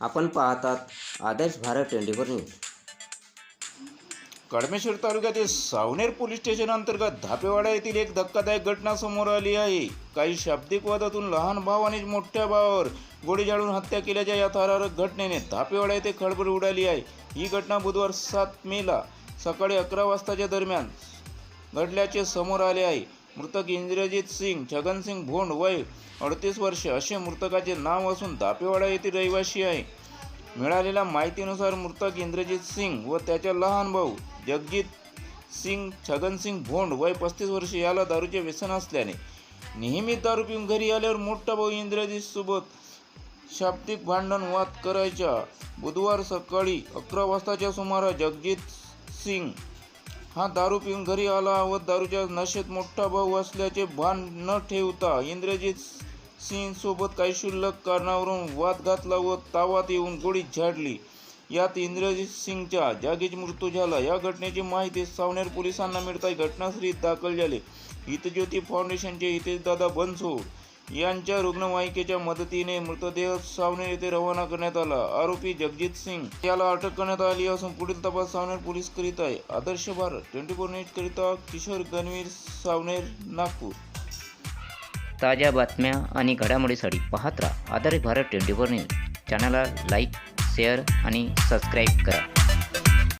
आपण पाहतात Adarsh Bharat twenty four news. Kalmeshwar तालुक्यातील सावनेर पोलीस स्टेशन अंतर्गत धापेवाडा येथील एक धक्कादायक घटना समोर आली आहे. काही शाब्दिक वादातून लहान भाव आणि मोठ्या भावावर गोळी जाळून हत्या केल्याच्या या थरारक घटनेने धापेवाडा येथे खळबळ उडाली आहे. ही घटना बुधवार सात मेला सकाळी अकरा वाजताच्या दरम्यान घडल्याचे समोर आले आहे. मृतक इंद्रजित सिंग छगनसिंग भोंड वय अडतीस वर्ष असे मृतकाचे नाव असून तापेवाडा येथील रहिवासी आहे. मिळालेल्या माहितीनुसार मृतक इंद्रजित सिंग व त्याच्या लहान भाऊ जगजित सिंग छगनसिंग भोंड वय पस्तीस वर्ष याला दारूचे व्यसन असल्याने नेहमी दारू पिऊन घरी आल्यावर मोठा भाऊ इंद्रजित सोबत शाब्दिक भांडण वाद करायच्या बुधवार सकाळी अकरा वाजताच्या सुमारास जगजित सिंग हा दारू पिऊन घरी आला व दारूच्या नशेत मोठा भाऊ असल्याचे भान न ठेवता इंद्रजित सिंहसोबत काही क्षुल्लक कारणावरून वाद घातला व तावात येऊन गोळी झाडली. यात इंद्रजित सिंगच्या जागीच मृत्यू झाला. या घटनेची माहिती सावनेर पोलिसांना मिळताच घटनास्थळी दाखल झाले. हितज्योती फाउंडेशनचे हितेशदादा बनसोड यांच्या रुग्णवाहिकेच्या मदतीने मृतदेह सावनेर येथे रवाना करण्यात आला. आरोपी जगजित सिंग याला अटक करण्यात आली असून पुढील तपास सावनेर पोलीस करीत आहे. Adarsh Bharat twenty four news करिता किशोर गणवीर सावनेर नागपूर. ताज्या बातम्या आणि घडामोडीसाठी पाहत राहा Adarsh Bharat twenty four news. चॅनलला लाईक शेअर आणि सबस्क्राईब करा.